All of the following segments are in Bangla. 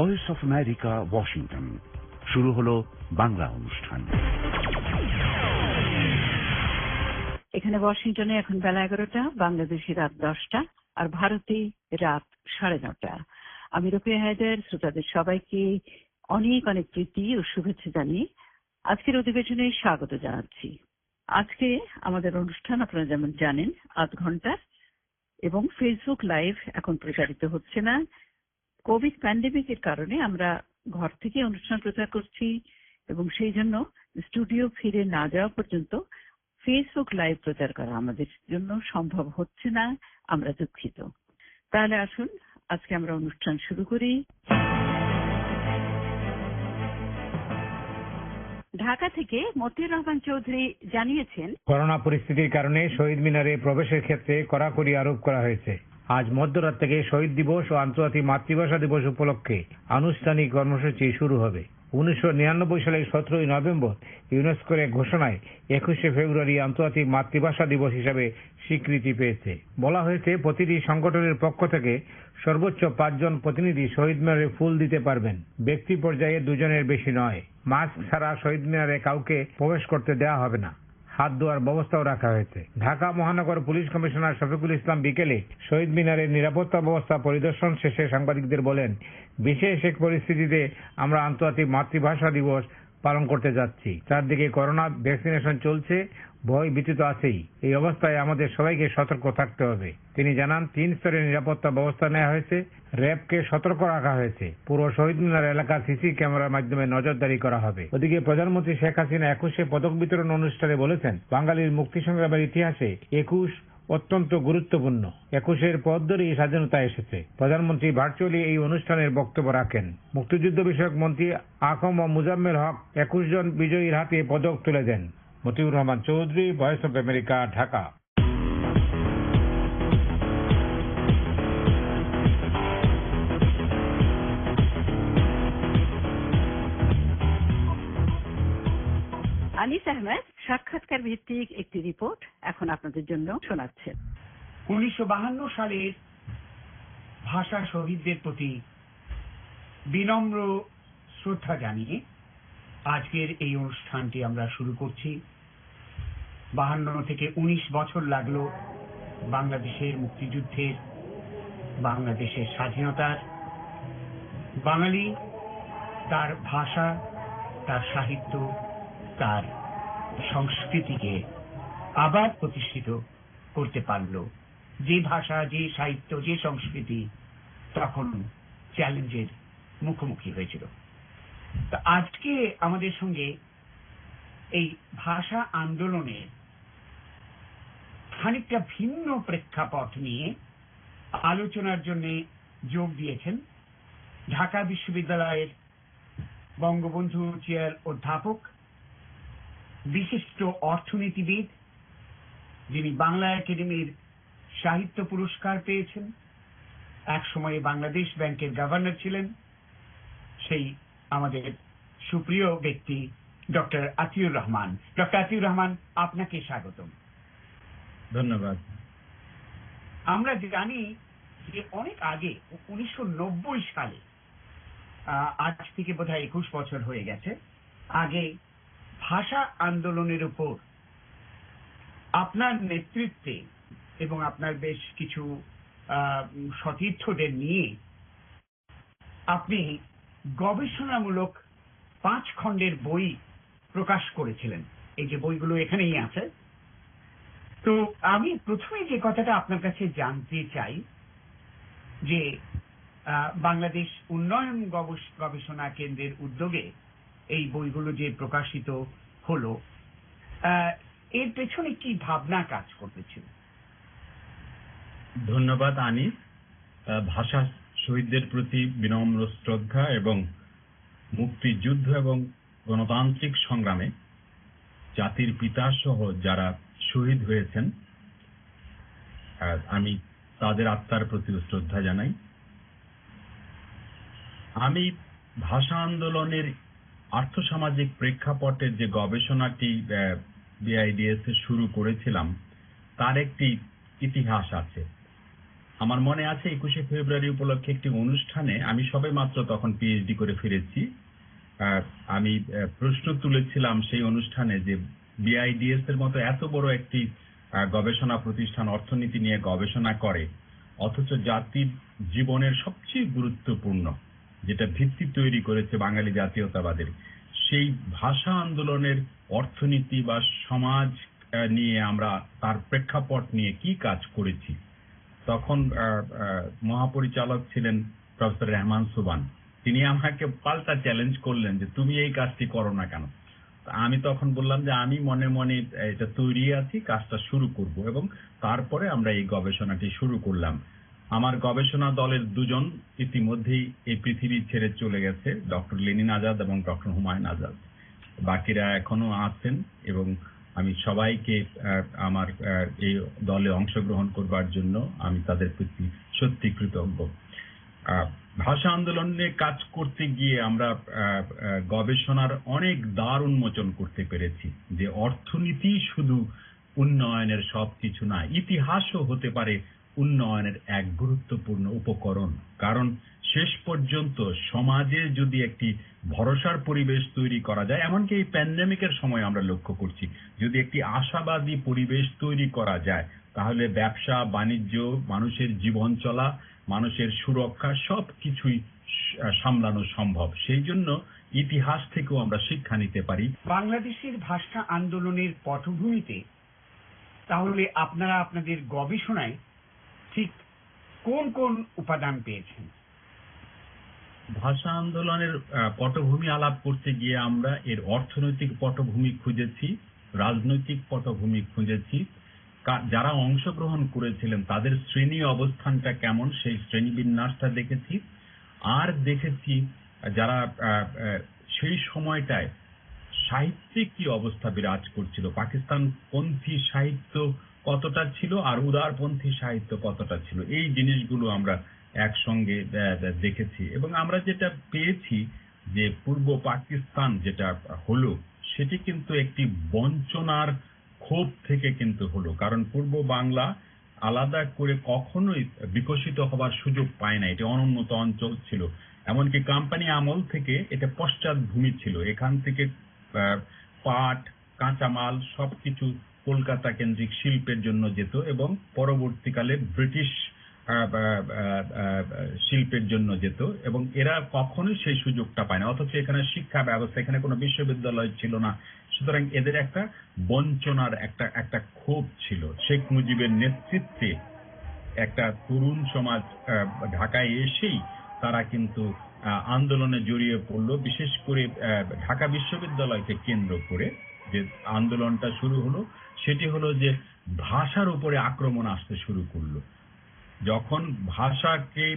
ভয়েস অফ আমেরিকা ওয়াশিংটন শুরু হলো বাংলা অনুষ্ঠান। এখানে ওয়াশিংটনে এখন বেলা এগারোটা, বাংলাদেশি রাত দশটা, আর ভারতে রাত সাড়ে নটা। আমি রোকেয়া হায়দার, শ্রোতাদের সবাইকে অনেক অনেক প্রীতি ও শুভেচ্ছা জানিয়ে আজকের অধিবেশনে স্বাগত জানাচ্ছি। আজকে আমাদের অনুষ্ঠান আপনারা যেমন জানেন, আধ ঘণ্টা এবং ফেসবুক লাইভ এখন প্রচারিত হচ্ছে না। কোভিড প্যান্ডেমিকের কারণে আমরা ঘর থেকে অনুষ্ঠান প্রচার করছি এবং সেই জন্য স্টুডিও ফিরে না যাওয়া পর্যন্ত ফেসবুক লাইভ প্রচার করা আমাদের জন্য সম্ভব হচ্ছে না, আমরা দুঃখিত। তাহলে আসুন, আজকে আমরা অনুষ্ঠান শুরু করি। ঢাকা থেকে মতিউর রহমান চৌধুরী জানিয়েছেন করোনা পরিস্থিতির কারণে শহীদ মিনারে প্রবেশের ক্ষেত্রে কড়াকড়ি আরোপ করা হয়েছে। আজ মধ্যরাত থেকে শহীদ দিবস ও আন্তর্জাতিক মাতৃভাষা দিবস উপলক্ষে আনুষ্ঠানিক কর্মসূচি শুরু হবে। উনিশশো নিরানব্বই সালের সতেরোই নভেম্বর ইউনেস্কোর এক ঘোষণায় একুশে ফেব্রুয়ারি আন্তর্জাতিক মাতৃভাষা দিবস হিসাবে স্বীকৃতি পেয়েছে। বলা হয়েছে, প্রতিটি সংগঠনের পক্ষ থেকে সর্বোচ্চ পাঁচজন প্রতিনিধি শহীদ মিনারে ফুল দিতে পারবেন। ব্যক্তি পর্যায়ে দুজনের বেশি নয়। মাস্ক ছাড়া শহীদ মিনারে কাউকে প্রবেশ করতে দেওয়া হবে না। হাত ধোয়ার ব্যবস্থাও রাখা হয়েছে। ঢাকা মহানগর পুলিশ কমিশনার শফিকুল ইসলাম বিকেলে শহীদ মিনারের নিরাপত্তা ব্যবস্থা পরিদর্শন শেষে সাংবাদিকদের বলেন, বিশেষ এক পরিস্থিতিতে আমরা আন্তর্জাতিক মাতৃভাষা দিবস পালন করতে যাচ্ছি। চারদিকে করোনা ভ্যাকসিনেশন চলছে, ভয় ভীতিত আছেই। এই অবস্থায় আমাদের সবাইকে সতর্ক থাকতে হবে। তিনি জানান, তিন স্তরের নিরাপত্তা ব্যবস্থা নেওয়া হয়েছে, র্যাবকে সতর্ক রাখা হয়েছে। পুরো শহীদ মিনার এলাকা সিসি ক্যামেরার মাধ্যমে নজরদারি করা হবে। ওদিকে প্রধানমন্ত্রী শেখ হাসিনা একুশে পদক বিতরণ অনুষ্ঠানে বলেছেন, বাঙালির মুক্তি সংগ্রামের ইতিহাসে একুশ অত্যন্ত গুরুত্বপূর্ণ। একুশের পথ ধরেই স্বাধীনতা এসেছে। প্রধানমন্ত্রী ভার্চুয়ালি এই অনুষ্ঠানের বক্তব্য রাখেন। মুক্তিযুদ্ধ বিষয়ক মন্ত্রী আকম ও মুজাম্মেল হক একুশ জন বিজয়ীর হাতে পদক তুলে দেন। Motiur Rahman Chowdhury, voice of America, Dhaka. Ahmed, সাক্ষাৎকার ভিত্তিক একটি রিপোর্ট এখন আপনাদের জন্য শোনাচ্ছেন উনিশশো সালের ভাষা শহীদদের প্রতি বিনম্র শ্রদ্ধা জানিয়ে আজকের এই অনুষ্ঠানটি আমরা শুরু করছি। বাহান্ন থেকে উনিশ বছর লাগল বাংলাদেশের মুক্তিযুদ্ধের, বাংলাদেশের স্বাধীনতার। বাঙালি তার ভাষা, তার সাহিত্য, তার সংস্কৃতিকে আবার প্রতিষ্ঠিত করতে পারল। যে ভাষা, যে সাহিত্য, যে সংস্কৃতি তখন চ্যালেঞ্জের মুখোমুখি হয়েছিল। তো আজকে আমাদের সঙ্গে এই ভাষা আন্দোলনের খানিকটা ভিন্ন প্রেক্ষাপট নিয়ে আলোচনার জন্য যোগ দিয়েছেন ঢাকা বিশ্ববিদ্যালয়ের বঙ্গবন্ধু চেয়ার অধ্যাপক বিশিষ্ট অর্থনীতিবিদ যিনি বাংলা একাডেমির সাহিত্য পুরস্কার পেয়েছেন। এক সময়ে বাংলাদেশ ব্যাংকের গভর্নর ছিলেন। সেই আমাদের সুপ্রিয় ব্যক্তি ডক্টর আতিউর রহমান। ডক্টর আতিউর রহমান আপনাকে স্বাগতম। ধন্যবাদ। আমরা জানি যে অনেক আগে উনিশশো নব্বই সালে আজ থেকে বোধহয় একুশ বছর হয়ে গেছে আগে ভাষা আন্দোলনের উপর আপনার নেতৃত্বে এবং আপনার বেশ কিছু সতীর্থদের নিয়ে আপনি গবেষণামূলক পাঁচ খণ্ডের বই প্রকাশ করেছিলেন। এই যে বইগুলো এখানেই আছে। তো আমি প্রথমে যে কথাটা আপনার কাছে জানতে চাই, যে বাংলাদেশ উন্নয়ন গবেষ- গবেষণা কেন্দ্রের উদ্যোগে এই বইগুলো যে প্রকাশিত হলো এর পেছনে কি ভাবনা কাজ করতেছিল ধন্যবাদ, আনিস। ভাষা শহীদদের প্রতি বিনম্র শ্রদ্ধা এবং মুক্তিযুদ্ধ এবং গণতান্ত্রিক সংগ্রামে জাতির পিতা সহ যারা শহীদ হয়েছেন আমি তাদের আত্মার প্রতি শ্রদ্ধা জানাই। আমি ভাষা আন্দোলনের আর্থসামাজিক প্রেক্ষাপটের যে গবেষণাটি বিআইডিএস শুরু করেছিলাম, তার একটি ইতিহাস আছে। আমার মনে আছে, একুশে ফেব্রুয়ারি উপলক্ষে একটি অনুষ্ঠানে আমি সবে মাত্র তখন পিএইচডি করে ফিরেছি। আমি প্রশ্ন তুলেছিলাম সেই অনুষ্ঠানে যে বিআইডিএস এর মতো এত বড় একটি গবেষণা প্রতিষ্ঠান অর্থনীতি নিয়ে গবেষণা করে, অথচ জাতির জীবনের সবচেয়ে গুরুত্বপূর্ণ। যেটা ভিত্তি তৈরি করেছে বাঙালি জাতীয়তাবাদের। সেই ভাষা আন্দোলনের অর্থনীতি বা সমাজ নিয়ে আমরা তার প্রেক্ষাপট নিয়ে কি কাজ করেছি? তখন মহাপরিচালক ছিলেন প্রফেসর রহমান সুবান তিনি আমাকে পাল্টা চ্যালেঞ্জ করলেন যে, তুমি এই কাজটি করো না কেন? আমি তখন বললাম যে, আমি মনে মনে এটা তৈরি আছি, কাজটা শুরু করব। এবং তারপরে আমরা এই গবেষণাটি শুরু করলাম। আমার গবেষণা দলের দুজন ইতিমধ্যেই এই পৃথিবী ছেড়ে চলে গেছে, ডক্টর লেনিন আজাদ এবং ডক্টর হুমায়ুন আজাদ। বাকিরা এখনও আছেন এবং আমি সবাইকে আমার এই দলে অংশগ্রহণ করবার জন্য আমি তাদের প্রতি সত্যি কৃতজ্ঞ। ভাষা আন্দোলনে কাজ করতে গিয়ে আমরা গবেষণার অনেক দ্বার উন্মোচন করতে পেরেছি যে অর্থনীতি শুধু উন্নয়নের সবকিছু না, ইতিহাসও হতে পারে উন্নয়নের এক গুরুত্বপূর্ণ উপকরণ। কারণ শেষ পর্যন্ত সমাজে যদি একটি ভরসার পরিবেশ তৈরি করা যায়, এমনকি এই প্যান্ডেমিকের সময় আমরা লক্ষ্য করছি, যদি একটি আশাবাদী পরিবেশ তৈরি করা যায়, তাহলে ব্যবসা, বাণিজ্য, মানুষের জীবন চলা, মানুষের সুরক্ষা সব কিছুই সামলানো সম্ভব। সেই জন্য ইতিহাস থেকেও আমরা শিক্ষা নিতে পারি। বাংলাদেশের ভাষা আন্দোলনের পটভূমিতে, তাহলে আপনারা আপনাদের গবেষণায় ঠিক কোন কোন উপাদান পেয়েছেন? ভাষা আন্দোলনের পটভূমি আলাপ করতে গিয়ে আমরা এর অর্থনৈতিক পটভূমি খুঁজেছি, রাজনৈতিক পটভূমি খুঁজেছি। যারা অংশগ্রহণ করেছিলেন, তাদের শ্রেণি অবস্থানটা কেমন সেই শ্রেণি বিন্যাসটা দেখেছি। আর দেখেছি, যারা সেই সময়টায় সাহিত্যে কি অবস্থা বিরাজ করছিল, পাকিস্তান পন্থী সাহিত্য কতটা ছিল আর উদারপন্থী সাহিত্য কতটা ছিল? এই জিনিসগুলো আমরা একসঙ্গে দেখেছি। এবং আমরা যেটা পেয়েছি যে পূর্ব পাকিস্তান যেটা হলো, সেটি কিন্তু একটি বঞ্চনার ক্ষোভ থেকে কিন্তু হলো। কারণ পূর্ব বাংলা আলাদা করে কখনোই বিকশিত হবার সুযোগ পায় না। এটি অনুন্নত অঞ্চল ছিল। এমনকি কোম্পানি আমল থেকে এটা পশ্চাৎভূমি ছিল। এখান থেকে পাট, কাঁচামাল সবকিছু কলকাতা কেন্দ্রিক শিল্পের জন্য যেত এবং পরবর্তীকালে ব্রিটিশ শিল্পের জন্য যেত এবং এরা কখনোই সেই সুযোগটা পায় না। অথচ এখানে শিক্ষা ব্যবস্থা, এখানে কোনো বিশ্ববিদ্যালয় ছিল না। সুতরাং এদের একটা বঞ্চনার একটা একটা ক্ষোভ ছিল। শেখ মুজিবের নেতৃত্বে একটা তরুণ সমাজ ঢাকায় এসেই তারা কিন্তু আন্দোলনে জড়িয়ে পড়ল। বিশেষ করে ঢাকা বিশ্ববিদ্যালয়কে কেন্দ্র করে যে আন্দোলনটা শুরু হলো সেটি হলো যে ভাষার উপরে আক্রমণ আসতে শুরু করল। যখন ভাষাকে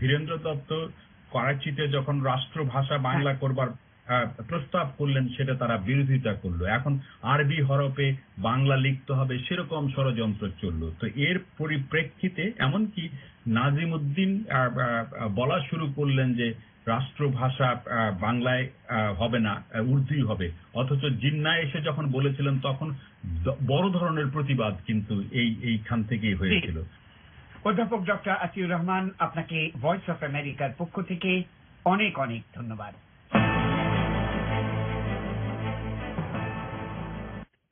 ধীরেন্দ্র দত্ত করাচিতে যখন রাষ্ট্রভাষা বাংলা করবার আহ, প্রস্তাব করলেন সেটা তারা বিরোধিতা করল। এখন আরবি হরফে বাংলা লিখতে হবে সেরকম ষড়যন্ত্র চলল। তো এর পরিপ্রেক্ষিতে এমনকি নাজিম উদ্দিন আহ, আহ, বলা শুরু করলেন যে রাষ্ট্রভাষা আহ, বাংলায় আহ, হবে না উর্দুই হবে। অথচ জিন্না এসে যখন বলেছিলেন তখন বড় ধরনের প্রতিবাদ কিন্তু এই এইখান থেকেই হয়েছিল। অধ্যাপক ডক্টর আতিউর রহমান আপনাকে ভয়েস অফ আমেরিকার পক্ষ থেকে অনেক অনেক ধন্যবাদ।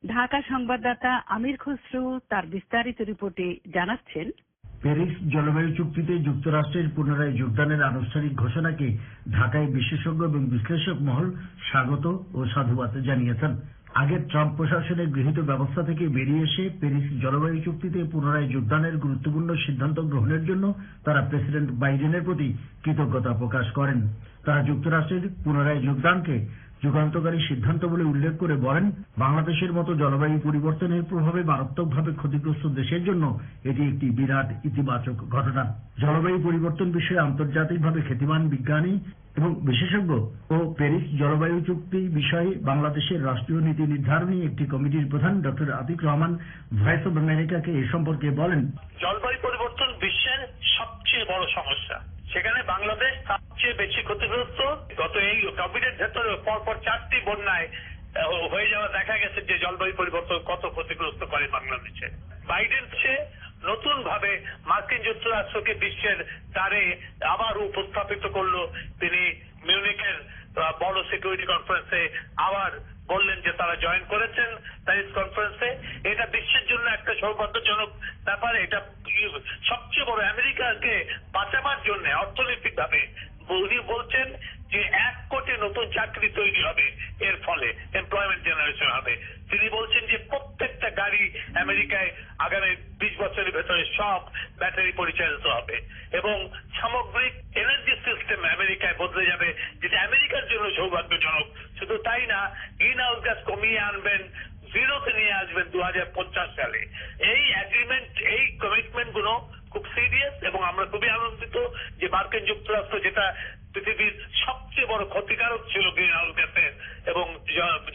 ঢাকা সংবাদদাতা আমির খসরু তার বিস্তারিত রিপোর্টে জানাচ্ছেন প্যারিস জলবায়ু চুক্তিতে যুক্তরাষ্ট্রের পুনরায় যোগদানের আনুষ্ঠানিক ঘোষণাকে ঢাকায় বিশেষজ্ঞ এবং বিশ্লেষক মহল স্বাগত ও সাধুবাদ জানিয়েছেন। আগের ট্রাম্প প্রশাসনের গৃহীত ব্যবস্থা থেকে বেরিয়ে এসে প্যারিস জলবায়ু চুক্তিতে পুনরায় যোগদানের গুরুত্বপূর্ণ সিদ্ধান্ত গ্রহণের জন্য তারা প্রেসিডেন্ট বাইডেনের প্রতি কৃতজ্ঞতা প্রকাশ করেন। তারা যুক্তরাষ্ট্রের পুনরায় যোগদানকে যুগান্তকারী সিদ্ধান্ত বলে উল্লেখ করে বলেন, বাংলাদেশের মতো জলবায়ু পরিবর্তনের প্রভাবে মারাত্মকভাবে ক্ষতিগ্রস্ত দেশের জন্য এটি একটি বিরাট ইতিবাচক ঘটনা। জলবায়ু পরিবর্তন বিষয়ে আন্তর্জাতিকভাবে খ্যাতিমান বিজ্ঞানী এবং বিশেষজ্ঞ ও প্যারিস জলবায়ু চুক্তি বিষয়ে বাংলাদেশের রাষ্ট্রীয় নীতি নির্ধারণী একটি কমিটির প্রধান doctor Atiq Rahman voice of আমেরিকাকে এ সম্পর্কে বলেন, জলবায়ু পরিবর্তন বিশ্বের সবচেয়ে বড় সমস্যা। সেখানে বাংলাদেশ সবচেয়ে বেশি ক্ষতিগ্রস্ত। গত এই কোভিডের ভেতরে পরপর চারটি বন্যায় হয়ে যাওয়া দেখা গেছে যে জলবায়ু পরিবর্তন কত ক্ষতিগ্রস্ত করে বাংলাদেশে। বাইডেন সে নতুন ভাবে মার্কিন যুক্তরাষ্ট্রকে বিশ্বের দ্বারে আবার উপস্থাপিত করল। তিনি মিউনিকের বড় সিকিউরিটি কনফারেন্সে আবার বললেন যে তারা জয়েন করেছেন। প্যারিস কনফারেন্সে এটা বিশ্বের জন্য একটা সৌভাগ্যজনক ব্যাপার, এটা সবচেয়ে বড় আমেরিকাকে বাঁচাবার জন্য অর্থনৈতিক ভাবে উনি বলছেন যে এক কোটি নতুন চাকরি তৈরি হবে, এর ফলে এমপ্লয়মেন্ট জেনারেশন হবে। তিনি বলছেন যে প্রত্যেকটা গাড়ি আমেরিকায় আগামী বিশ বছরের ভেতরে সব ব্যাটারি পরিচালিত হবে এবং সামগ্রিক এনার্জি সিস্টেম আমেরিকায় বদলে যাবে, যেটা আমেরিকার জন্য সৌভাগ্যজনক। শুধু তাই না গ্রিন হাউস গ্যাস কমিয়ে আনবেন জিরোতে নিয়ে আসবেন দু হাজার পঞ্চাশ সালে। এই অ্যাগ্রিমেন্ট এই কমিটমেন্টগুলো খুব সিরিয়াস এবং আমরা খুবই আনন্দিত যে মার্কিন যুক্তরাষ্ট্র যেটা পৃথিবীর সবচেয়ে বড় ক্ষতিকারক ছিল গ্রিন হাউস গ্যাসের এবং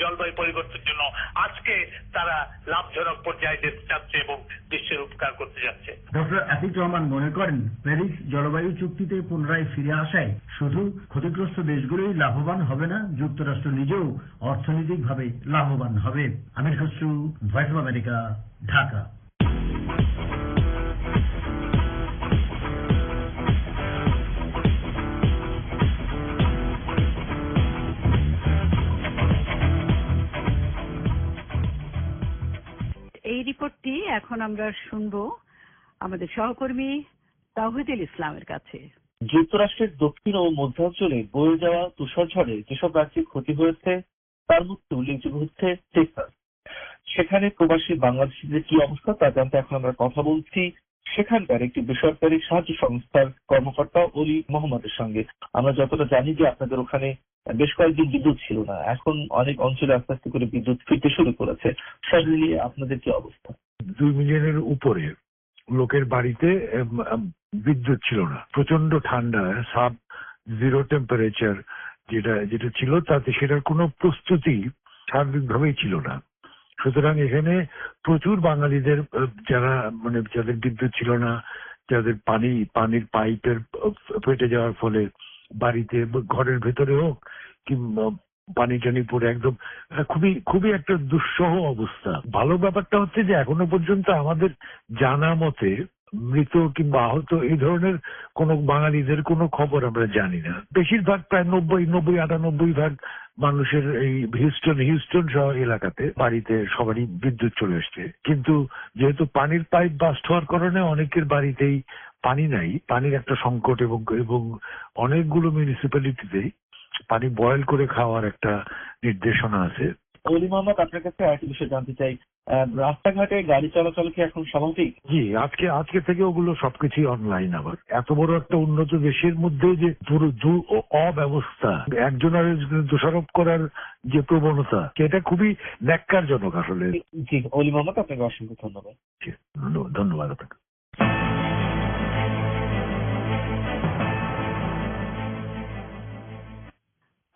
জলবায়ু পরিবর্তনের জন্য। আজকে তারা লাভজনক পর্যায়ে যেতে চাচ্ছে এবং বিশ্বের উপকার করতে যাচ্ছে। ডক্টর আতিক রহমান মনে করেন, প্যারিস জলবায়ু চুক্তিতে পুনরায় ফিরে আসায় শুধু ক্ষতিগ্রস্ত দেশগুলোই লাভবান হবে না, যুক্তরাষ্ট্র নিজেও অর্থনৈতিকভাবে লাভবান হবে। Amir Khasru voice of America, Dhaka. এখন আমরা শুনব আমাদের সহকর্মী তাহিদুল ইসলামের কাছে। যুক্তরাষ্ট্রের দক্ষিণ ও মধ্যাঞ্চলে বয়ে যাওয়া তুষারঝড়ে যেসব রাজ্যে ক্ষতি হয়েছে, তার মধ্যে উল্লেখযোগ্য হচ্ছে টেক্সাস। সেখানে প্রবাসী বাংলাদেশিদের কি অবস্থা তা জানতে এখন আমরা কথা বলছি সেখানকার একটি বেসরকারি সাহায্য সংস্থার কর্মকর্তা অলি মোহাম্মদের সঙ্গে। আমরা যতটা জানি যে আপনাদের ওখানে বেশ কয়েকদিন বিদ্যুৎ ছিল না। এখন অনেক অঞ্চলে আস্তে আস্তে করে বিদ্যুৎ ফিরতে শুরু করেছে। সব মিলিয়ে আপনাদের কি অবস্থা? দুই মিলিয়নের উপরে লোকের বাড়িতে বিদ্যুৎ ছিল না। প্রচণ্ড ঠান্ডা, সাব জিরো টেম্পারেচার যেটা যেটা ছিল তাতে সেটার কোনো প্রস্তুতি সার্বিকভাবেই ছিল না। সুতরাং এখানে প্রচুর বাঙালিদের যারা মানে যাদের বিদ্যুৎ ছিল না, যাদের পানি, পানির পাইপের ফেটে যাওয়ার ফলে বাড়িতে ঘরের ভেতরে হোক কিংবা পানি টানি পড়ে একদম খুবই খুবই একটা দুঃসহ অবস্থা। ভালো ব্যাপারটা হচ্ছে যে এখনও পর্যন্ত আমাদের জানা মতে মৃত কিংবা আহত এই ধরনের কোন বাঙালিদের কোনো খবর আমরা জানি না। বেশিরভাগ প্রায় নব্বই নব্বই, আটানব্বই ভাগ মানুষের এই হিউস্টন হিউস্টন সহ এলাকাতে বাড়িতে সবারই বিদ্যুৎ চলে এসছে কিন্তু যেহেতু পানির পাইপ বাস্ট হওয়ার কারণে অনেকের বাড়িতেই পানি নাই পানির একটা সংকট এবং এবং অনেকগুলো মিউনিসিপ্যালিটিতেই পানি বয়েল করে খাওয়ার একটা নির্দেশনা আছে। অলি মোহাম্মদ আপনার কাছে আরেকটি বিষয় জানতে চাই। রাস্তাঘাটে গাড়ি চলাচল কি এখন স্বাভাবিক? জি আজকে আজকে থেকে ওগুলো সবকিছুই অনলাইন আবার। এত বড় একটা উন্নত দেশের মধ্যে যে অব্যবস্থা একজনের দোষারোপ করার যে প্রবণতা সেটা খুবই ন্যাক্কারজনক আসলে। জি অলি মোহাম্মদ আপনাকে অসংখ্য ধন্যবাদ ধন্যবাদ আপনাকে।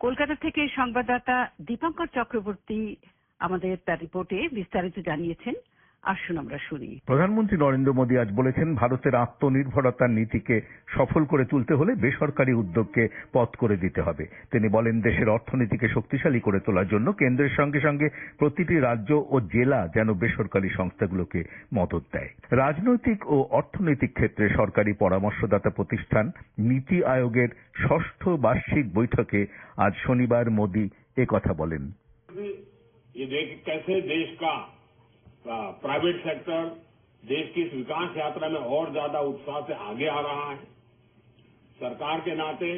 কলকাতা থেকে সংবাদদাতা দীপঙ্কর চক্রবর্তী আমাদের তার রিপোর্টে বিস্তারিত জানিয়েছেন। আসুন আমরা শুনি প্রধানমন্ত্রী নরেন্দ্র মোদী আজ বলেছেন ভারতের আত্মনির্ভরতার নীতিকে সফল করে তুলতে হলে বেসরকারি উদ্যোগকে পথ করে দিতে হবে তিনি বলেন দেশের অর্থনীতিকে শক্তিশালী করে তোলার জন্য কেন্দ্রের সঙ্গে সঙ্গে প্রতিটি রাজ্য ও জেলা যেন বেসরকারি সংস্থাগুলোকে মদত দেয় রাজনৈতিক ও অর্থনৈতিক ক্ষেত্রে সরকারি পরামর্শদাতা প্রতিষ্ঠান নীতি আয়োগের ষষ্ঠ বার্ষিক বৈঠকে আজ শনিবার মোদী কথা বলেন ये देख कैसे देश का प्राइवेट सेक्टर देश की इस विकास यात्रा में और ज्यादा उत्साह से आगे आ रहा है सरकार के नाते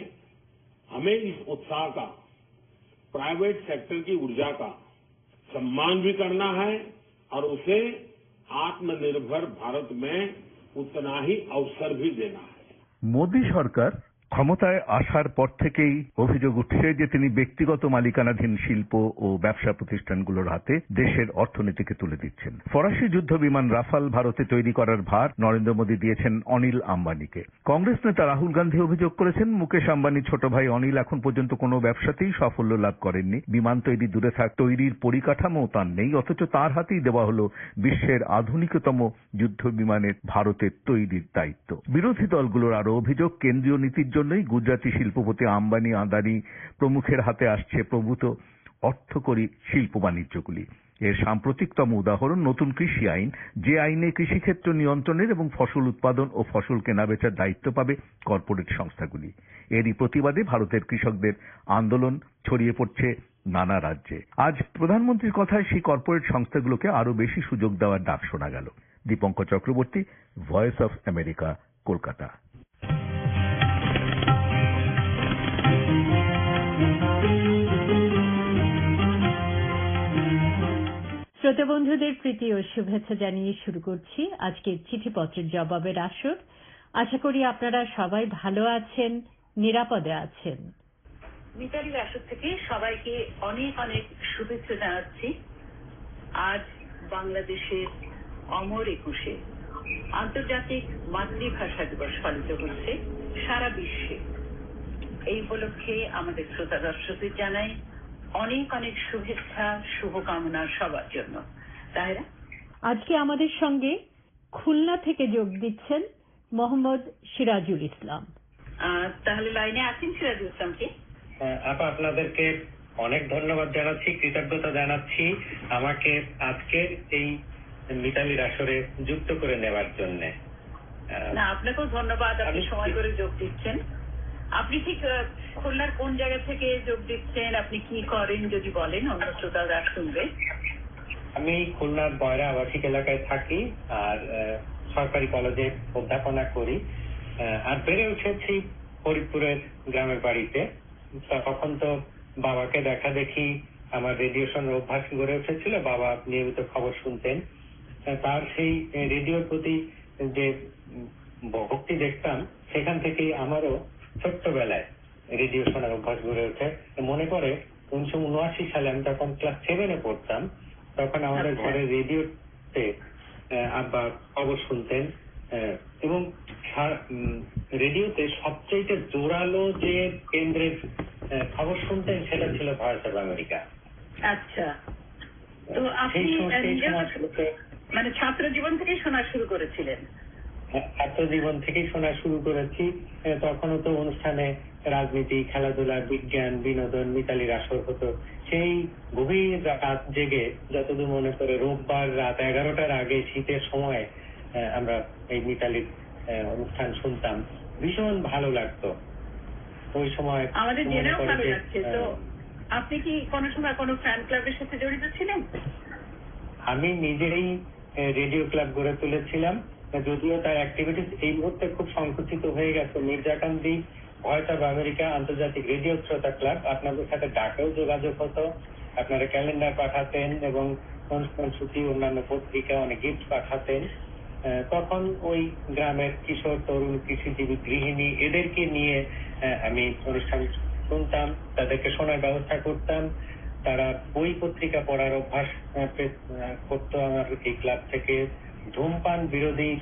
हमें इस उत्साह का प्राइवेट सेक्टर की ऊर्जा का सम्मान भी करना है और उसे आत्मनिर्भर भारत में उतना ही अवसर भी देना है মোদী সরকার ক্ষমতায় আসার পর থেকেই অভিযোগ উঠছে যে তিনি ব্যক্তিগত মালিকানাধীন শিল্প ও ব্যবসা প্রতিষ্ঠানগুলোর হাতে দেশের অর্থনীতিকে তুলে দিচ্ছেন। ফরাসি যুদ্ধ বিমান রাফাল ভারতে তৈরি করার ভার নরেন্দ্র মোদী দিয়েছেন অনিল আম্বানিকে। কংগ্রেস নেতা রাহুল গান্ধী অভিযোগ করেছেন, মুকেশ আম্বানির ছোট ভাই অনিল এখন পর্যন্ত কোনো ব্যবসাতেই সাফল্য লাভ করেননি। বিমান তৈরি দূরে থাক, তৈরির পরিকাঠামো তার নেই, অথচ তার হাতেই দেওয়া হলো বিশ্বের আধুনিকতম যুদ্ধ বিমানের ভারতের তৈরির দায়িত্ব। বিরোধী দলগুলোর আরও অভিযোগ, কেন্দ্রীয় নীতির জন্যই গুজরাটি শিল্পপতি আম্বানি আদানি প্রমুখের হাতে আসছে প্রভূত অর্থকরী শিল্প বাণিজ্যগুলি। এর সাম্প্রতিকতম উদাহরণ নতুন কৃষি আইন। যে আইনে কৃষিক্ষেত্র নিয়ন্ত্রণের এবং ফসল উৎপাদন ও ফসল কেনাবেচার দায়িত্ব পাবে কর্পোরেট সংস্থাগুলি। এরই প্রতিবাদে ভারতের কৃষকদের আন্দোলন ছড়িয়ে পড়ছে নানা রাজ্যে। আজ প্রধানমন্ত্রীর কথায় সেই কর্পোরেট সংস্থাগুলোকে আরও বেশি সুযোগ দেওয়ার ডাক শোনা গেল। Dipankar Chakraborty, voice of America, Kolkata. শ্রোতা বন্ধুদের প্রীতি ও শুভেচ্ছা জানিয়ে শুরু করছি আজকের চিঠিপত্রের জবাবের আসর। আশা করি আপনারা সবাই ভালো আছেন, নিরাপদে আছেন। মিতালি আসর থেকে সবাইকে অনেক অনেক শুভেচ্ছা জানাচ্ছি। আজ বাংলাদেশের অমর একুশে আন্তর্জাতিক মাতৃভাষা দিবস পালিত হচ্ছে সারা বিশ্বে। এই উপলক্ষে আমাদের শ্রোতা দর্শকদের জানাই অনেক অনেক শুভেচ্ছা শুভকামনা সবার জন্য। তাইরা? আজকে আমাদের সঙ্গে খুলনা থেকে যোগ দিচ্ছেন মোহাম্মদ সিরাজুল ইসলাম। তাহলে লাইনে আছেন সিরাজুল ইসলামকে আপা আপনাদেরকে অনেক ধন্যবাদ জানাচ্ছি কৃতজ্ঞতা জানাচ্ছি আমাকে আজকে এই মিতালির আসরে যুক্ত করে নেওয়ার জন্য। না আপনাকেও ধন্যবাদ আপনি সময় করে যোগ দিচ্ছেন। আপনি ঠিক খুলনার কোন জায়গা থেকে যোগ দিচ্ছেন? আপনি কি করেন যদি বলেন, অন্য শ্রোতারা শুনবে। আমি খুলনার বয়রা আবাসিক এলাকায় থাকি আর সরকারি কলেজে অধ্যাপনা করি। আর বেড়ে উঠেছি ফরিদপুরের গ্রামের বাড়িতে। তখন তো বাবাকে দেখা দেখি আমার রেডিও শোনার অভ্যাস গড়ে উঠেছিল, বাবা নিয়মিত খবর শুনতেন। তার সেই রেডিওর প্রতি যে ভক্তি দেখতাম, সেখান থেকেই আমারও ছোট্টবেলায় রেডিও শোনার অভ্যাস গড়ে ওঠে। মনে করে উনিশশো উনআশি সালে আমি তখন ক্লাস সেভেনে পড়তাম। তখন আমাদের আচ্ছা। ঘরে রেডিওতে আব্বা খবর শুনতেন এবং রেডিওতে সবচেয়ে জোরালো যে কেন্দ্রের খবর শুনতেন সেটা ছিল ভয়েস অফ আমেরিকা। আচ্ছা। তো আপনি মানে ছাত্র জীবন থেকেই শোনা শুরু করেছিলেন। ছাত্র জীবন থেকেই শোনা শুরু করেছি। তখনও তো অনুষ্ঠানে রাজনীতি খেলাধুলা বিজ্ঞান বিনোদন মিতালির আসর হতো। সেই গভীর রাত জেগে যতদূর মনে করে রোববার রাত এগারোটার আগে শীতের সময় আমরা এই মিতালির অনুষ্ঠান শুনতাম। ভীষণ ভালো লাগতো। ওই সময় আমাদের জেনেও ভালো লাগছে। তো আপনি কি কোনো সময় কোনো ফ্যান ক্লাবের সাথে জড়িত ছিলেন? আমি নিজেই রেডিও ক্লাব গড়ে তুলেছিলাম। যদিও তার অ্যাক্টিভিটিস এই মুহূর্তে খুব সংকুচিত হয়ে গেছে। মির্জাকান্দি ভয়েস অফ আমেরিকা আন্তর্জাতিক রেডিও শ্রোতা ক্লাব আপনাদের সাথে ডাকেও যোগাযোগ হতো। আপনারা ক্যালেন্ডার পাঠাতেন এবং অনুষ্ঠান সূচি অন্যান্য পত্রিকা, অনেক গিফট পাঠাতেন। তখন ওই গ্রামের কিশোর, তরুণ কৃষিজীবী, গৃহিণী এদেরকে নিয়ে আমি অনুষ্ঠান শুনতাম, তাদেরকে শোনার ব্যবস্থা করতাম। তারা বই পত্রিকা পড়ার অভ্যাস করতো আমার এই ক্লাব থেকে। ধূমপান বিরোধী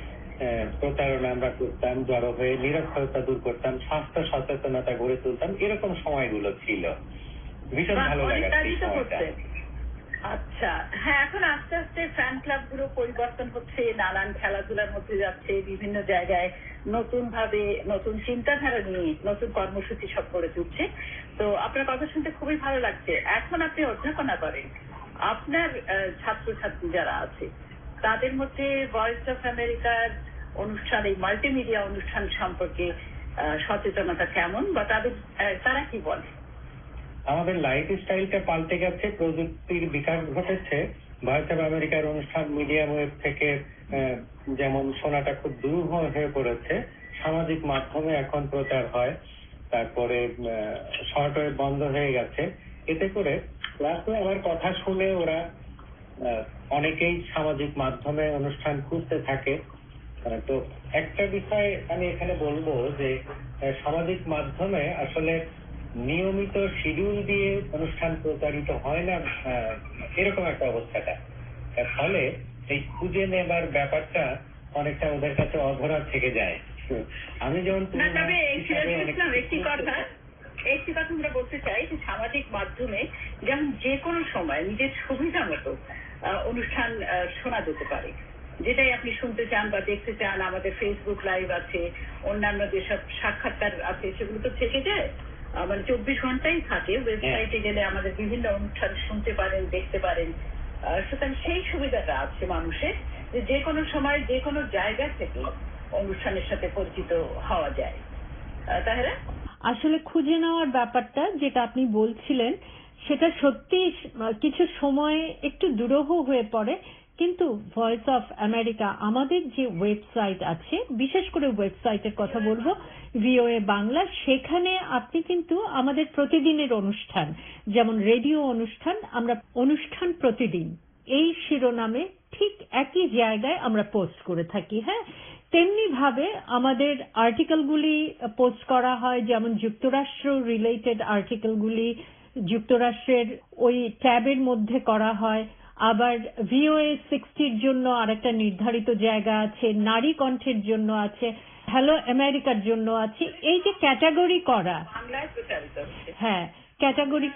প্রচারণা আমরা করতাম জড়ো হয়ে নিরক্ষরতা দূর করতাম স্বাস্থ্য সচেতনতা গড়ে তুলতাম এরকম সময়গুলো ছিল। ভীষণ ভালো লাগার আচ্ছা হ্যাঁ এখন আস্তে আস্তে ফ্যান ক্লাবগুলো পরিবর্তন হচ্ছে নানান খেলাধুলার মধ্যে যাচ্ছে বিভিন্ন জায়গায় নতুন ভাবে নতুন চিন্তাধারা নিয়ে নতুন কর্মসূচি সব করে তুলছে। তো আপনার কথা শুনতে খুবই ভালো লাগছে। এখন আপনি অধ্যাপনা করেন। আপনার আহ, ছাত্রছাত্রী যারা আছে তাদের মধ্যে ভয়েস অফ আমেরিকার অনুষ্ঠান, এই মাল্টিমিডিয়া অনুষ্ঠান সম্পর্কে সচেতনতা কেমন বা তাদের তারা কি বলে? আমাদের লাইফ স্টাইলটা পাল্টে গেছে, প্রযুক্তির বিকাশ ঘটেছে। ভয়েস অফ আমেরিকার অনুষ্ঠান মিডিয়াম ওয়েব থেকে যেমন শোনাটা খুব দুরূহ হয়ে পড়েছে, সামাজিক মাধ্যমে এখন প্রচার হয়। তারপরে শর্ট ওয়েব বন্ধ হয়ে গেছে। এতে করে ক্লাসে আমার কথা শুনে ওরা অনেকেই সামাজিক মাধ্যমে অনুষ্ঠান খুঁজতে থাকে। তো একটা বিষয় আমি এখানে বলব যে সামাজিক মাধ্যমে আসলে নিয়মিত শিডিউল দিয়ে অনুষ্ঠান প্রচারিত হয় না এরকম একটা অবস্থাটা। ফলে এই খুঁজে নেবার ব্যাপারটা অনেকটা ওদের কাছে অধরা থেকে যায়। আমি যেমন একটি কথা। একটি কথা আমরা বলতে চাই যে সামাজিক মাধ্যমে যেমন যে কোনো সময় নিজের সুবিধা মতো অনুষ্ঠান শোনা যেতে পারে। যেটাই আপনি শুনতে চান বা দেখতে চান আমাদের ফেসবুক লাইভ আছে অন্যান্য যেসব সাক্ষাৎকার আছে সেগুলো তো থেকে যায়। মানে চব্বিশ ঘন্টাই থাকে। ওয়েবসাইটে গেলে আমাদের বিভিন্ন অনুষ্ঠান শুনতে পারেন দেখতে পারেন। সুতরাং সেই সুবিধাটা আছে মানুষের যে যে কোনো সময় যে কোনো জায়গা থেকে অনুষ্ঠানের সাথে পরিচিত হওয়া যায়। তাহেরা? আসলে খুঁজে নেওয়ার ব্যাপারটা যেটা আপনি বলছিলেন, সেটা সত্যি কিছু সময়ে একটু দুরূহ হয়ে পড়ে, কিন্তু ভয়েস অফ আমেরিকা আমাদের যে ওয়েবসাইট আছে, বিশেষ করে ওয়েবসাইটের কথা বলব ভিওএ বাংলা, সেখানে আপনি কিন্তু আমাদের প্রতিদিনের অনুষ্ঠান, যেমন রেডিও অনুষ্ঠান, আমরা অনুষ্ঠান প্রতিদিন, এই শিরোনামে ঠিক একই জায়গায় আমরা পোস্ট করে থাকি হ্যাঁ? তেমনি ভাবে আমাদের আর্টিকেলগুলি পোস্ট করা হয় যেমন যুক্তরাষ্ট্র রিলেটেড আর্টিকেলগুলি যুক্তরাষ্ট্রের ওই ট্যাবের মধ্যে করা হয়। আবার ভিওএ সিক্সটির জন্য আরেকটা নির্ধারিত জায়গা আছে নারী কণ্ঠের জন্য আছে হ্যালো আমেরিকার জন্য আছে। এই যে ক্যাটাগরি করা হ্যাঁ ক্যাটাগরি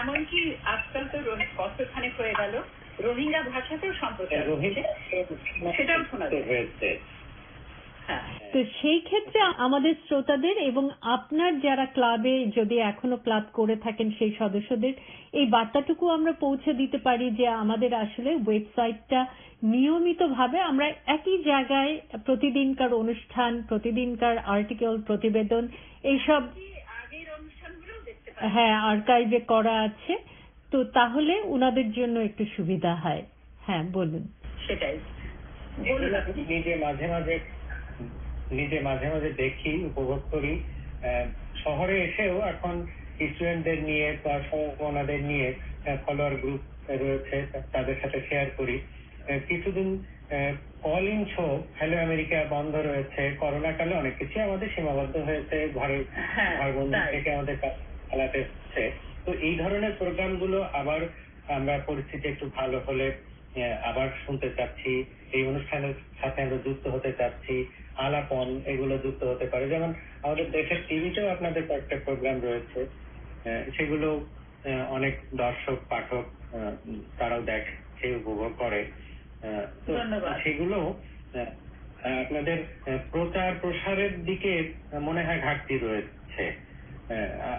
এমনকি আজকাল তো রোহি- বছরখানেক হয়ে গেল। রোহিঙ্গা ভাষাতেও সম্প্রচার সেটাও শোনা যায়। হয়েছে। হ্যাঁ। তো সেই ক্ষেত্রে আমাদের শ্রোতাদের এবং আপনার যারা ক্লাবে যদি এখনও ক্লাব করে থাকেন সেই সদস্যদের এই বার্তাটুকু আমরা পৌঁছে দিতে পারি যে আমাদের আসলে ওয়েবসাইটটা নিয়মিতভাবে আমরা একই জায়গায় প্রতিদিনকার অনুষ্ঠান প্রতিদিনকার আর্টিকেল প্রতিবেদন এইসব আগের অনুষ্ঠানগুলো দেখতে হ্যাঁ আর্কাইভে করা আছে। তো তাহলে ওনাদের জন্য একটু সুবিধা হয়। হ্যাঁ বলুন। সেটাই। নিজে মাঝে মাঝে নিজে মাঝে মাঝে দেখি উপভোগ করি। শহরে এসেও এখন স্টুডেন্টদের নিয়ে বা সমপনাদের নিয়ে ফলোয়ার গ্রুপ রয়েছে তাদের সাথে শেয়ার করি। আহ, কিছুদিন call in show hello America বন্ধ রয়েছে। করোনা কালে অনেক কিছু আমাদের সীমাবদ্ধ হয়েছে। ঘরের হ্যাঁ, ঘর বন্ধ। থেকে আমাদের কাজ চালাতে হচ্ছে। তো এই ধরনের প্রোগ্রামগুলো আবার আমরা পরিস্থিতি একটু ভালো হলে আবার শুনতে চাচ্ছি। এই অনুষ্ঠানের সাথে আমরা যুক্ত হতে চাচ্ছি। আলাপন এগুলো যুক্ত হতে পারে। যেমন আমাদের দেশের টিভিতেও আপনাদের কয়েকটা প্রোগ্রাম রয়েছে। সেগুলো অনেক দর্শক পাঠক তারাও দেখে উপভোগ করে। সেগুলো আপনাদের প্রচার প্রসারের দিকে মনে হয় ঘাটতি রয়েছে।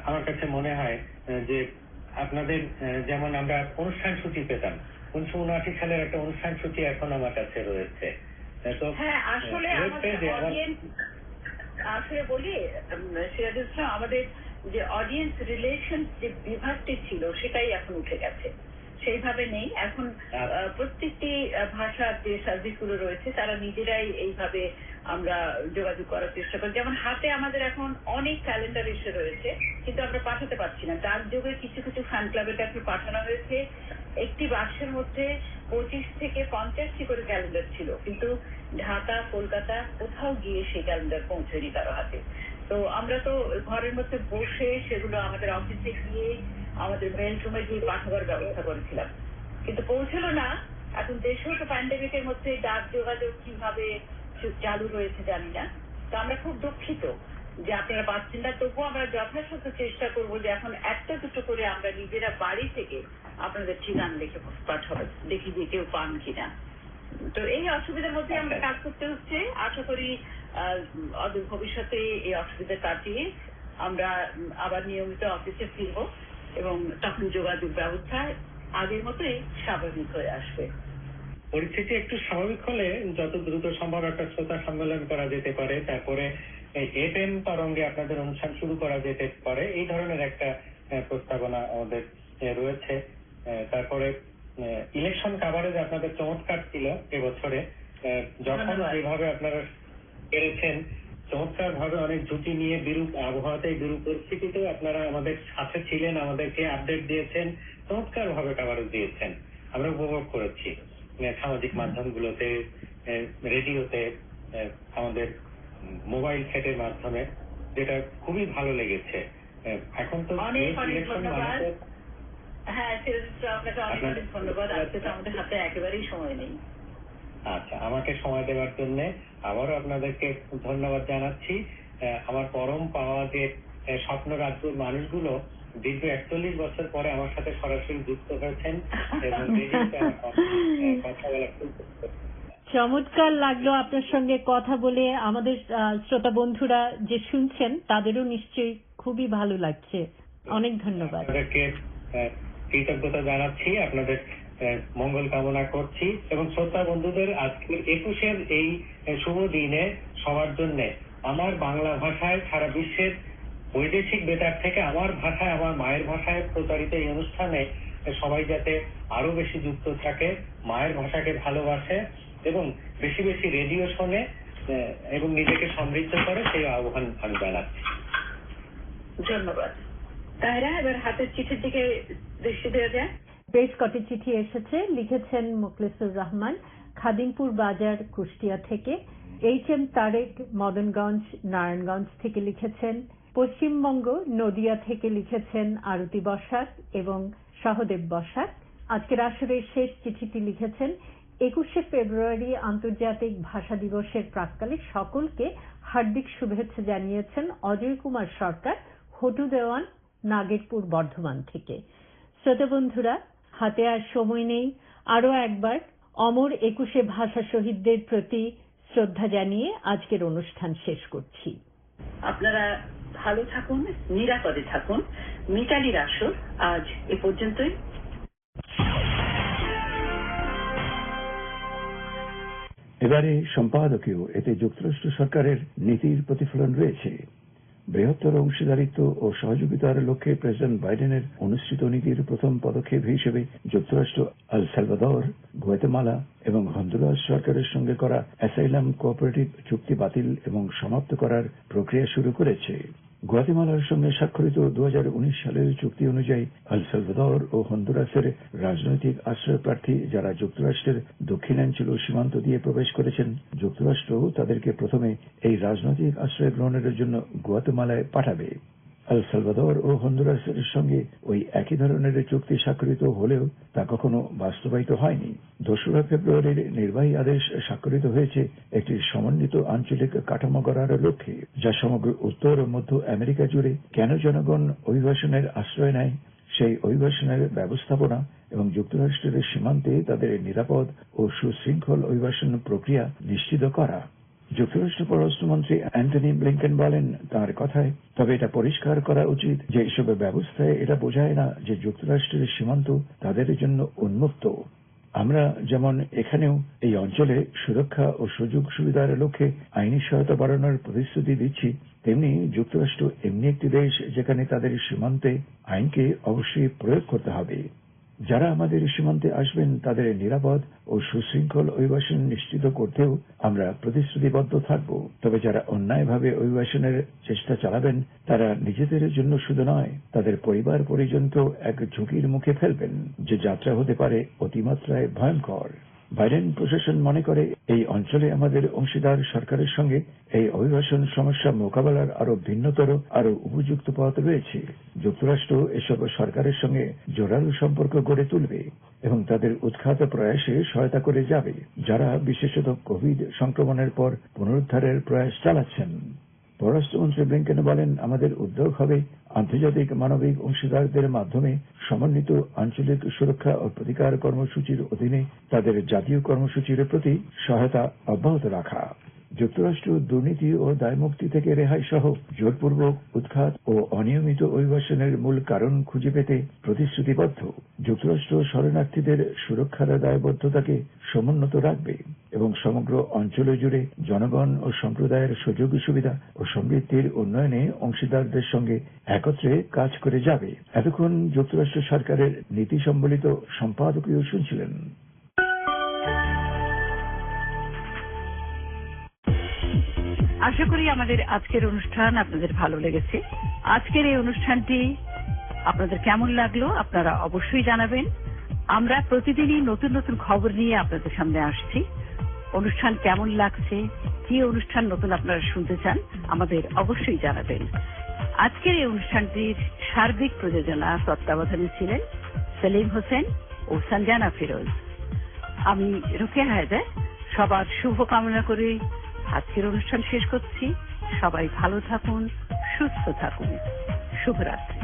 আমার কাছে মনে হয় যে আপনাদের যেমন আমরা অনুষ্ঠান সূচি পেতাম উনিশশো উনআশি সালের একটা অনুষ্ঠান সূচি এখন আমার কাছে রয়েছে। তো হ্যাঁ আসলে আসলে বলি সিরাজুল ইসলাম আমাদের যে অডিয়েন্স রিলেশন যে বিভাগটি ছিল সেটাই এখন উঠে গেছে। সেইভাবে নেই। এখন প্রত্যেকটি ভাষার যে সার্ভিসগুলো রয়েছে তারা নিজেরাই এইভাবে আমরা যোগাযোগ করার চেষ্টা করি। যেমন হাতে আমাদের এখন অনেক ক্যালেন্ডার এসে রয়েছে কিন্তু আমরা পাঠাতে পারছি না। ডাক যোগে কিছু কিছু ফ্যান ক্লাবের কাছে পাঠানো হয়েছে। একটি বাক্সের মধ্যে পঁচিশ থেকে পঞ্চাশটি করে ক্যালেন্ডার ছিল কিন্তু ঢাকা কলকাতা কোথাও গিয়ে সেই ক্যালেন্ডার পৌঁছয়নি কারও হাতে। তো আমরা তো ঘরের মধ্যে বসে সেগুলো আমাদের অফিসে গিয়ে আমাদের মেল রুমে গিয়ে পাঠাবার ব্যবস্থা করেছিলাম। কিন্তু পৌঁছলো না। এখন দেশেও তো প্যান্ডেমিকের মধ্যে ডাক যোগাযোগ কীভাবে চালু রয়েছে জানি না। তো আমরা খুব দুঃখিত যে আপনারা পাচ্ছেন না। তবুও আমরা যথাসাধ্য চেষ্টা করব যে এখন একটা দুটো করে আমরা নিজেরা বাড়ি থেকে আপনাদের ঠিকানা লিখে পাঠাবো। দেখি যে কেউ পান কিনা। তো এই অসুবিধার মধ্যে আমরা কাজ করতে হচ্ছে। আশা করি অদূর ভবিষ্যতে এই অসুবিধা কাটিয়ে আমরা আবার নিয়মিত অফিসে ফিরব। এবং তখন যোগাযোগ ব্যবস্থা আগের মতোই স্বাভাবিক হয়ে আসবে। পরিস্থিতি একটু স্বাভাবিক হলে যত দ্রুত সম্ভব একটা শ্রোতা সম্মেলন করা যেতে পারে তারপরে এফ এম তরঙ্গে আপনাদের অনুষ্ঠান শুরু করা যেতে পারে এই ধরনের একটা প্রস্তাবনা আমাদের রয়েছে। তারপরে ইলেকশন কাভারেজ আপনাদের চমৎকার ছিল এবছরে যখন। যেভাবে আপনারা পেরেছেন চমৎকার ভাবে অনেক ঝুঁকি নিয়ে বিরূপ আবহাওয়াতে বিরূপ পরিস্থিতিতেও আপনারা আমাদের সাথে ছিলেন আমাদেরকে আপডেট দিয়েছেন চমৎকার ভাবে কাভারেজ দিয়েছেন। আমরা উপভোগ করেছি। সামাজিক মাধ্যমগুলোতে রেডিওতে আমাদের মোবাইল সেটের মাধ্যমে যেটা খুবই ভালো লেগেছে। এখন তো হ্যাঁ আপনাকে অনেক অনেক ধন্যবাদ। আজকে তো আমাদের হাতে একেবারেই সময় নেই। আচ্ছা আমাকে সময় দেওয়ার জন্য আবারও আপনাদেরকে ধন্যবাদ জানাচ্ছি। আমার পরম পাওয়া যে স্বপ্ন রাজ্যের মানুষগুলো দীর্ঘ একচল্লিশ বছর পরে আমার সাথে সরাসরি যুক্ত হয়েছেন এবং কথা বলা খুব চমৎকার লাগল আপনার সঙ্গে কথা বলে। আমাদের শ্রোতা বন্ধুরা যে শুনছেন তাদেরও নিশ্চয়ই খুবই ভালো লাগছে। অনেক ধন্যবাদ। কৃতজ্ঞতা জানাচ্ছি। আপনাদের মঙ্গল কামনা করছি এবং শ্রোতা বন্ধুদের আজকের একুশের এই শুভ দিনে সবার জন্য আমার বাংলা ভাষায় সারা বিশ্বের বৈদেশিক বেতার থেকে আমার ভাষায়, আমার মায়ের ভাষায় প্রচারিত এই অনুষ্ঠানে সবাই যাতে আরও বেশি যুক্ত থাকে, মায়ের ভাষাকে ভালোবাসে এবং বেশি বেশি রেডিও শোনে এবং নিজেকে সমৃদ্ধ করে সেই আহ্বান আমি জানাচ্ছি। ধন্যবাদ। তাহলে এবার হাতের চিঠির দিকে দৃষ্টি দেওয়া যায় বেশ কটি চিঠি এসেছে, লিখেছেন মুখলিসুর রহমান, খাদিমপুর বাজার, কুষ্টিয়া থেকে। এইচ এম তারেক, মদনগঞ্জ, নারায়ণগঞ্জ থেকে লিখেছেন। পশ্চিমবঙ্গ, নদিয়া থেকে লিখেছেন আরতি বসাক এবং সহদেব বসাক। আজকের আসরের শেষ চিঠিটি লিখেছেন, একুশে ফেব্রুয়ারি আন্তর্জাতিক ভাষা দিবসের প্রাককালে সকলকে হার্দিক শুভেচ্ছা জানিয়েছেন অজয় কুমার সরকার, হটু দেওয়ান, নাগেরপুর বর্ধমান থেকে। শ্রোতা বন্ধুরা হাতে আর সময় নেই। আরও একবার অমর একুশে ভাষা শহীদদের প্রতি শ্রদ্ধা জানিয়ে আজকের অনুষ্ঠান শেষ করছি। আপনারা ভালো থাকুন নিরাপদে থাকুন। মিতালির আসর আজ এ পর্যন্তই। এবারে সম্পাদকীয় এতে যুক্তরাষ্ট্র সরকারের নীতির প্রতিফলন রয়েছে। বৃহত্তর অংশীদারিত্ব ও সহযোগিতার লক্ষ্যে প্রেসিডেন্ট বাইডেনের অনুষ্ঠিত নীতির প্রথম পদক্ষেপ হিসেবে যুক্তরাষ্ট্র আল সালভাদর, গুয়াতেমালা এবং হন্ডুরাস সরকারের সঙ্গে করা অ্যাসাইলাম কোঅপারেটিভ চুক্তি বাতিল এবং সমাপ্ত করার প্রক্রিয়া শুরু করেছে। গুয়াতেমালার সঙ্গে স্বাক্ষরিত দু হাজার উনিশ সালের চুক্তি অনুযায়ী আল সালভাদর ও হন্ডুরাসের রাজনৈতিক আশ্রয় প্রার্থী যারা যুক্তরাষ্ট্রের দক্ষিণাঞ্চল সীমান্ত দিয়ে প্রবেশ করেছেন যুক্তরাষ্ট্র তাদেরকে প্রথমে এই রাজনৈতিক আশ্রয় গ্রহণের জন্য গুয়াতেমালায় পাঠাবে। আল সালভাদর ও হন্ডুরাসের সঙ্গে ওই একই ধরনের চুক্তি স্বাক্ষরিত হলেও তা কখনো বাস্তবায়িত হয়নি। দোসরা ফেব্রুয়ারির নির্বাহী আদেশ স্বাক্ষরিত হয়েছে একটি সমন্বিত আঞ্চলিক কাঠামো গড়ার লক্ষ্যে, যা সমগ্র উত্তর ও মধ্য আমেরিকা জুড়ে কেন জনগণ অভিবাসনের আশ্রয় নেয়, সেই অভিবাসনের ব্যবস্থাপনা এবং যুক্তরাষ্ট্রের সীমান্তে তাদের নিরাপদ ও সুশৃঙ্খল অভিবাসন প্রক্রিয়া নিশ্চিত করা। যুক্তরাষ্ট্র পররাষ্ট্রমন্ত্রী অ্যান্টনি ব্লিংকেন বলেন তার কথায়, তবে এটা পরিষ্কার করা উচিত যে এসব ব্যবস্থায় এটা বোঝায় না যে যুক্তরাষ্ট্রের সীমান্ত তাদের জন্য উন্মুক্ত। আমরা যেমন এখানেও এই অঞ্চলে সুরক্ষা ও সুযোগ সুবিধার লক্ষ্যে আইনি সহায়তা বাড়ানোর প্রতিশ্রুতি দিচ্ছি, তেমনি যুক্তরাষ্ট্র এমনি একটি দেশ যেখানে তাদের সীমান্তে আইনকে অবশ্যই প্রয়োগ করতে হবে। যারা আমাদের সীমান্তে আসবেন, তাদের নিরাপদ ও সুশৃঙ্খল অভিবাসন নিশ্চিত করতেও আমরা প্রতিশ্রুতিবদ্ধ থাকব। তবে যারা অন্যায়ভাবে অভিবাসনের চেষ্টা চালাবেন, তারা নিজেদের জন্য শুধু নয়, তাদের পরিবার পরিজনকেও এক ঝুঁকির মুখে ফেলবেন। যে যাত্রা হতে পারে অতিমাত্রায় ভয়ঙ্কর। বাইডেন প্রশাসন মনে করে, এই অঞ্চলে আমাদের অংশীদার সরকারের সঙ্গে এই অভিবাসন সমস্যা মোকাবেলার আরও ভিন্নতর, আরও উপযুক্ত পথ রয়েছে। যুক্তরাষ্ট্র এসব সরকারের সঙ্গে জোরালো সম্পর্ক গড়ে তুলবে এবং তাদের উৎখাত প্রয়াসে সহায়তা করে যাবে, যারা বিশেষত কোভিড সংক্রমণের পর পুনরুদ্ধারের প্রয়াস চালাচ্ছেন। পররাষ্ট্রমন্ত্রী ব্লিংকেন বলেন, আমাদের উদ্যোগ হবে আন্তর্জাতিক মানবিক অংশীদারদের মাধ্যমে সমন্বিত আঞ্চলিক সুরক্ষা ও প্রতিকার কর্মসূচির অধীনে তাদের জাতীয় কর্মসূচির প্রতি সহায়তা অব্যাহত রাখা। যুক্তরাষ্ট্র, দুর্নীতি ও দায়মুক্তি থেকে রেহাই সহ জোরপূর্বক উৎখাত ও অনিয়মিত অভিবাসনের মূল কারণ খুঁজে পেতে প্রতিশ্রুতিবদ্ধ। যুক্তরাষ্ট্র শরণার্থীদের সুরক্ষার দায়বদ্ধতাকে সমুন্নত রাখবে এবং সমগ্র অঞ্চল জুড়ে জনগণ ও সম্প্রদায়ের সুযোগ সুবিধা ও সমৃদ্ধির উন্নয়নে অংশীদারদের সঙ্গে একত্রে কাজ করে যাবে। এতক্ষণ যুক্তরাষ্ট্র সরকারের নীতি সম্বলিত সম্পাদকীয় শুনছিলেন। আশা করি আমাদের আজকের অনুষ্ঠান আপনাদের ভালো লেগেছে। আজকের এই অনুষ্ঠানটি আপনাদের কেমন লাগল আপনারা অবশ্যই জানাবেন। আমরা প্রতিদিনই নতুন নতুন খবর নিয়ে আপনাদের সামনে আসছি। অনুষ্ঠান কেমন লাগছে? কি অনুষ্ঠান নতুন আপনারা শুনতে চান? আমাদের অবশ্যই জানাবেন। আজকের এই অনুষ্ঠানটির সার্বিক প্রযোজনা তত্ত্বাবধানে ছিলেন সেলিম হোসেন ও সঞ্জানা ফিরোজ। আমি রুকেয়া হায়দার, সবার শুভ কামনা করে। আজকের অনুষ্ঠান শেষ করছি। সবাই ভালো থাকুন সুস্থ থাকুন। শুভরাত্রি।